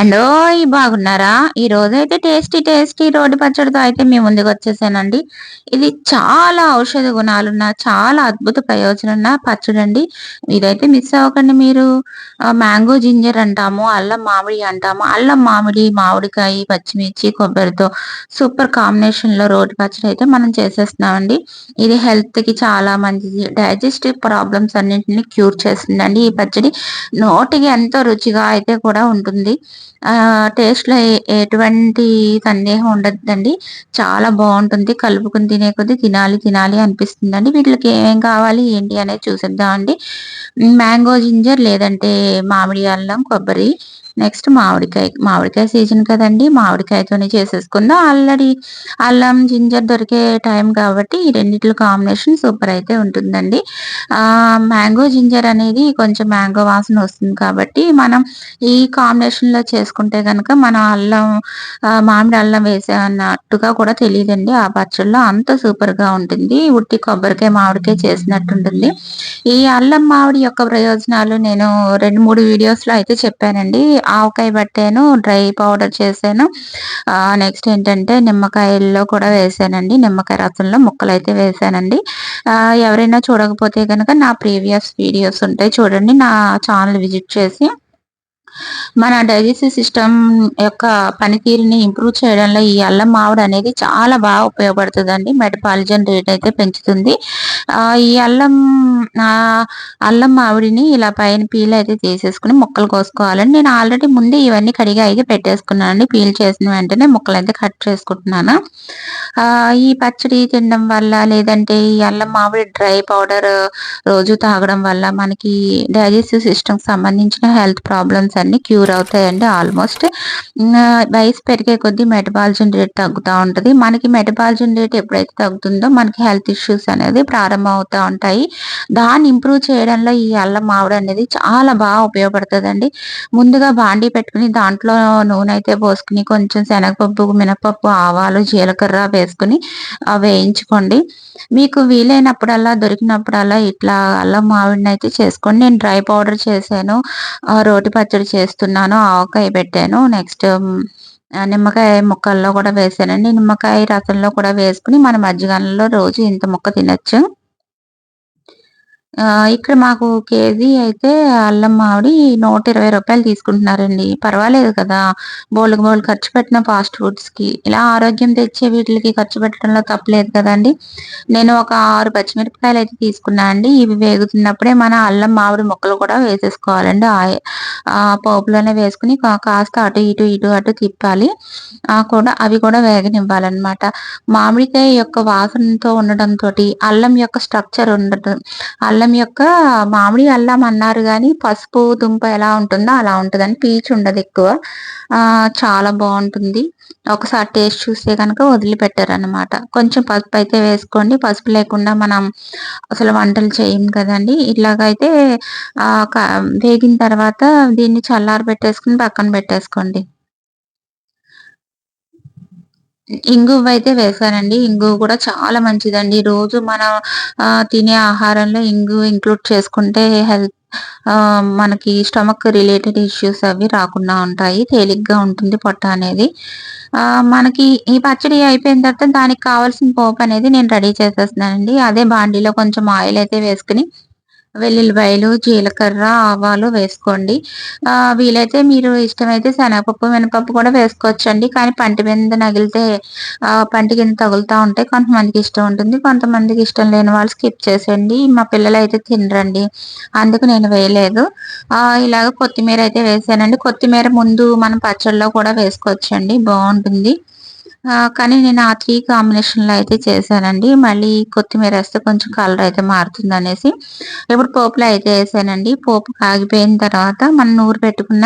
Hello బాగున్నారా? ఈ రోజు అయితే టేస్టీ టేస్టీ రోడ్డు పచ్చడితో అయితే మేము ముందుకు వచ్చేసానండి. ఇది చాలా ఔషధ గుణాలున్న చాలా అద్భుత ప్రయోజనం పచ్చడి అండి ఇదైతే మిస్ అవ్వకండి మీరు. మ్యాంగో జింజర్ అంటాము అల్లం మామిడి అంటాము. అల్లం మామిడి మామిడికాయ పచ్చిమిర్చి కొబ్బరితో సూపర్ కాంబినేషన్లో రోడ్డు పచ్చడి అయితే మనం చేసేస్తున్నామండి. ఇది హెల్త్కి చాలా మంచిది. డైజెస్టివ్ ప్రాబ్లమ్స్ అన్నింటినీ క్యూర్ చేస్తుందండి ఈ పచ్చడి. నోటికి ఎంతో రుచిగా అయితే కూడా ఉంటుంది. ఆ టేస్ట్లో ఎటువంటి సందేహం ఉండదండి చాలా బాగుంటుంది. కలుపుకుని తినే కొద్దీ తినాలి తినాలి అనిపిస్తుందండి. వీటికి ఏమేం కావాలి ఏంటి అనేది చూసేద్దామండి. మ్యాంగో జింజర్ లేదంటే మామిడి అల్లం కొబ్బరి నెక్స్ట్ మామిడికాయ మామిడికాయ సీజన్ కదండి. మామిడికాయతోనే చేసేసుకుందాం. ఆల్రెడీ అల్లం జింజర్ దొరికే టైం కాబట్టి ఈ రెండింటి కాంబినేషన్ సూపర్ అయితే ఉంటుందండి. మ్యాంగో జింజర్ అనేది కొంచెం మ్యాంగో వాసన వస్తుంది కాబట్టి మనం ఈ కాంబినేషన్లో చేసుకుంటే కనుక మనం అల్లం మామిడి అల్లం వేసే అన్నట్టుగా కూడా తెలియదండి. ఆ పచ్చళ్ళలో అంత సూపర్గా ఉంటుంది. ఉట్టి కొబ్బరికాయ మామిడికాయ చేసినట్టు ఉంటుంది ఈ అల్లం మామిడి యొక్క ప్రయోజనాలు నేను రెండు మూడు వీడియోస్లో అయితే చెప్పానండి. ఆవకాయ పట్టాను డ్రై పౌడర్ చేశాను. నెక్స్ట్ ఏంటంటే నిమ్మకాయల్లో కూడా వేసానండి. నిమ్మకాయ రసంలో ముక్కలు అయితే వేసానండి ఎవరైనా చూడకపోతే కనుక నా ప్రీవియస్ వీడియోస్ ఉంటాయి చూడండి. నా ఛానల్ విజిట్ చేసి మన డైజెస్టివ్ సిస్టమ్ యొక్క పనితీరుని ఇంప్రూవ్ చేయడంలో ఈ అల్లం మామిడి అనేది చాలా బాగా ఉపయోగపడుతుందండి. మెటపాలిజన్ రేట్ అయితే పెంచుతుంది. ఈ అల్లం అల్లం మామిడిని ఇలా పైన పీల్ అయితే తీసేసుకుని ముక్కలు కోసుకోవాలండి. నేను ఆల్రెడీ ముందే ఇవన్నీ కడిగా అయితే పెట్టేసుకున్నానండి. పీల్ చేసిన వెంటనే ముక్కలు అయితే కట్ చేసుకుంటున్నాను. ఈ పచ్చడి తినడం వల్ల లేదంటే ఈ అల్లం మామిడి డ్రై పౌడర్ రోజు తాగడం వల్ల మనకి డైజెస్టివ్ సిస్టమ్ సంబంధించిన హెల్త్ ప్రాబ్లమ్స్ అన్ని క్యూర్ అవుతాయండి ఆల్మోస్ట్. వయసు పెరిగే కొద్దీ మెటబాలజన్ రేట్ తగ్గుతూ ఉంటుంది. మనకి మెటబాలజన్ రేట్ ఎప్పుడైతే తగ్గుతుందో మనకి హెల్త్ ఇష్యూస్ అనేది ప్రారంభం అవుతూ ఉంటాయి. దాన్ని ఇంప్రూవ్ చేయడంలో ఈ అల్లం మామిడి అనేది చాలా బాగా ఉపయోగపడుతుందండి. ముందుగా బాండీ పెట్టుకుని దాంట్లో నూనె అయితే పోసుకుని కొంచెం శనగపప్పు మినపప్పు ఆవాలు జీలకర్ర వేసుకుని వేయించుకోండి. మీకు వీలైనప్పుడల్లా దొరికినప్పుడల్లా ఇట్లా అల్లం మామిడిని అయితే చేసుకోండి. నేను డ్రై పౌడర్ చేశాను. రోటి పచ్చడి చేస్తున్నాను ఆవకాయ పెట్టాను. నెక్స్ట్ నిమ్మకాయ ముక్కల్లో కూడా వేసానండి. నిమ్మకాయ రసంలో కూడా వేసుకుని మన మజ్జిగలో రోజు ఇంత ముక్క తినచ్చు. ఇక్కడ మాకు కేజీ అయితే అల్లం మామిడి నూట ఇరవై రూపాయలు తీసుకుంటున్నారండి. పర్వాలేదు కదా! బోల్కి బోల్ ఖర్చు పెట్టిన ఫాస్ట్ ఫుడ్స్‌కి. ఇలా ఆరోగ్యం తెచ్చే వీటికి ఖర్చు పెట్టడంలో తప్పలేదు కదండి నేను ఒక ఆరు పచ్చిమిరపకాయలు అయితే తీసుకున్నా అండి. ఇవి వేగుతున్నప్పుడే మన అల్లం మామిడి ముక్కలు కూడా వేసేసుకోవాలండి. పోపులోనే వేసుకొని కాస్త అటు ఇటు, ఇటు అటు తిప్పాలి. కూడా అవి కూడా వేగనివ్వాలన్నమాట. మామిడికాయ యొక్క వాసనతో ఉండడంతోటి అల్లం యొక్క స్ట్రక్చర్ ఉండటం అల్లం అల్లం యొక్క మామిడి అల్లం అన్నారు కానీ పసుపు దుంప ఎలా ఉంటుందో అలా ఉంటుందని పీచు ఉండదు ఎక్కువ. చాలా బాగుంటుంది. ఒకసారి టేస్ట్ చూస్తే కనుక వదిలిపెట్టారు అనమాట కొంచెం పసుపు అయితే వేసుకోండి. పసుపు లేకుండా మనం అసలు వంటలు చేయం కదండి. ఇలాగైతే వేగిన తర్వాత దీన్ని చల్లారి పెట్టేసుకుని పక్కన పెట్టేసుకోండి. ఇంగువ అయితే వేసానండి ఇంగువ కూడా చాలా మంచిదండి. రోజు మన తినే ఆహారంలో ఇంగు ఇంక్లూడ్ చేసుకుంటే హెల్త్ మనకి స్టమక్ రిలేటెడ్ ఇష్యూస్ అవి రాకుండా ఉంటాయి. తేలిగ్గా ఉంటుంది పొట్ట అనేది. మనకి ఈ పచ్చడి అయిపోయిన తర్వాత దానికి కావాల్సిన పోపు అనేది నేను రెడీ చేసేస్తున్నానండి. అదే బాండీలో కొంచెం ఆయిల్ అయితే వేసుకుని వెల్లుల్లిపాయలు జీలకర్ర ఆవాలు వేసుకోండి. వీలైతే మీరు ఇష్టమైతే శనగపప్పు మినపప్పు కూడా వేసుకోవచ్చండి. కానీ పంటి మీద నగిలితే పంటి కింద తగులుతూ ఉంటాయి కొంతమందికి ఇష్టం ఉంటుంది. కొంతమందికి ఇష్టం లేని వాళ్ళు స్కిప్ చేసేయండి. మా పిల్లలు అయితే తినరండి. అందుకు నేను వేయలేదు. ఇలాగ కొత్తిమీర అయితే వేసానండి. కొత్తిమీర ముందు మనం పచ్చళ్ళలో కూడా వేసుకోవచ్చండి. బాగుంటుంది. కానీ నేను ఆ త్రీ కాంబినేషన్లో అయితే చేశానండి. మళ్ళీ కొత్తిమీర వేస్తే కొంచెం కలర్ అయితే మారుతుంది అనేసి. ఇప్పుడు పోపులో అయితే వేసానండి. పోపు కాగిపోయిన తర్వాత మనం నూరు పెట్టుకున్న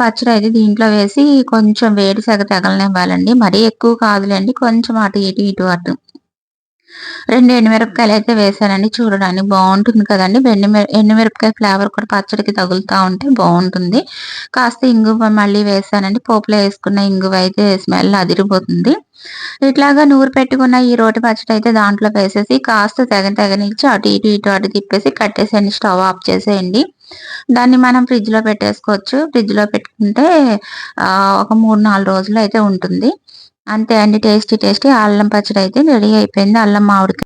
పచ్చడి అయితే దీంట్లో వేసి కొంచెం వేడి సగ తగలనివ్వాలండి. మరీ ఎక్కువ కాదులేండి. కొంచెం అటు ఇటు ఇటు అటు. రెండు ఎండుమిరపకాయలు అయితే వేసానండి. చూడడానికి బాగుంటుంది కదండి. ఎండు ఎండుమిరపకాయ ఫ్లేవర్ కూడా పచ్చడికి తగులుతూ ఉంటే బాగుంటుంది. కాస్త ఇంగువ మళ్ళీ వేసానండి. పోపులో వేసుకున్న ఇంగువ అయితే స్మెల్ అదిరిపోతుంది. ఇట్లాగా నూరు పెట్టుకున్న ఈ రోటి పచ్చడి అయితే దాంట్లో వేసేసి కాస్త తెగ తెగనిచ్చి అటు ఇటు ఇటు అటు తిప్పేసి కట్టేసేయండి. స్టవ్ ఆఫ్ చేసేయండి. దాన్ని మనం ఫ్రిడ్జ్లో పెట్టేసుకోవచ్చు. ఫ్రిడ్జ్లో పెట్టుకుంటే ఒక మూడు నాలుగు రోజులు అయితే ఉంటుంది. అంతే అండి టేస్టీ టేస్టీ. అల్లం పచ్చడి అయితే రెడీ అయిపోయింది. అల్లం మామిడికాయ